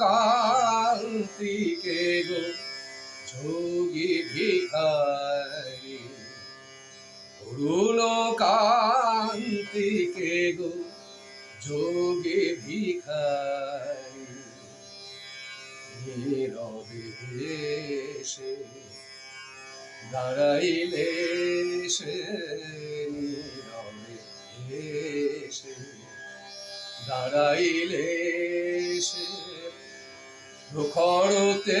কান্তিকে গো যোগী ভিখারি অরুণ কান্তিকে গো যোগে ভিখারি। নীরবে এসে দাঁড়াইলে সে নীরবে এসে দাঁড়াইলে সে। প্রখরতে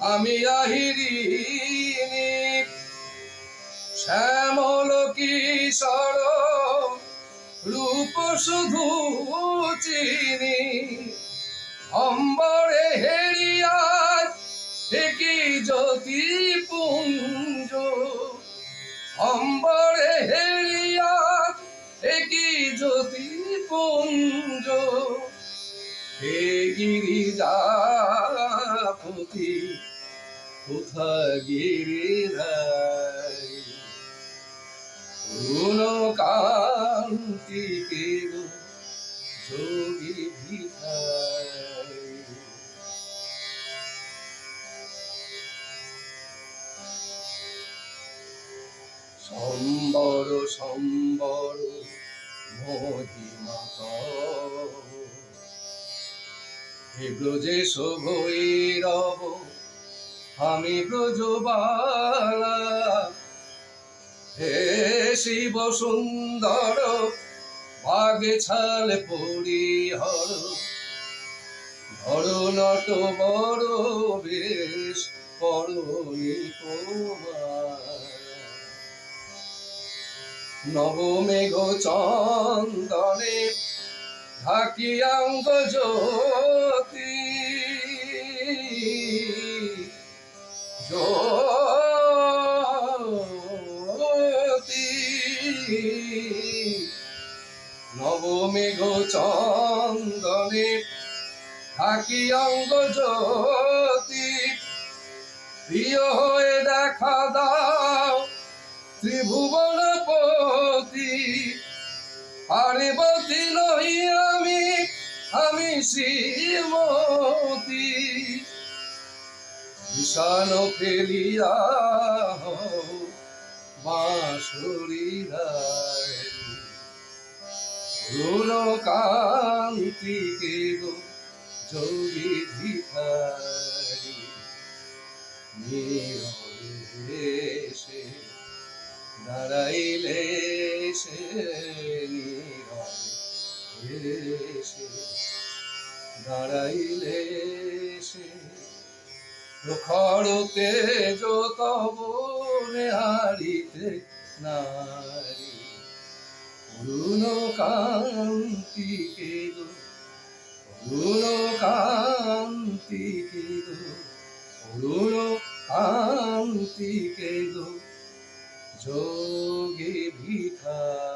আমি আহিরিনী শ্যামল কিশোর, রূপ শুধু চিনি। অম্বরে হেরিয়ার একই জ্যোতি পুঞ্জ। অম্বরে হেরিয়ার একই জ্যোতি পুঞ্জ। হে গিরিজাপতি কোথা গিরিধাই যোগী ভিখারি সম্বর সম্বর মহিমাত হে ব্রজে শোভৈরব আমি ব্রজবালা। হে শিব সুন্দর, বাগে ছাল পরিহর। ধর নট বড় বেশ পরনি নবমেঘ চন্দনে ঢাকিয়াঙ্গ জ্যোতি জ্যোতি নবমেঘ চন্দনে থাকি অঙ্গ জ্যোতি প্রিয় হয়ে দেখা দাও ত্রিভুবন পতি পার্বতী নই আমি আমি শ্রীমতী। ঈশান ফেলিয়া বাঁশুরি গুণ কান্তিকে গো যোগী ভিখারি সে দাঁড়াইলে সে। দাঁড়াইলে সে প্রখরতে যত বনে হারিতে নারী অরুণ কান্তিকে গো অরুণ কান্তিকে গো অরুণ কান্তিকে গো যোগে ভিখারি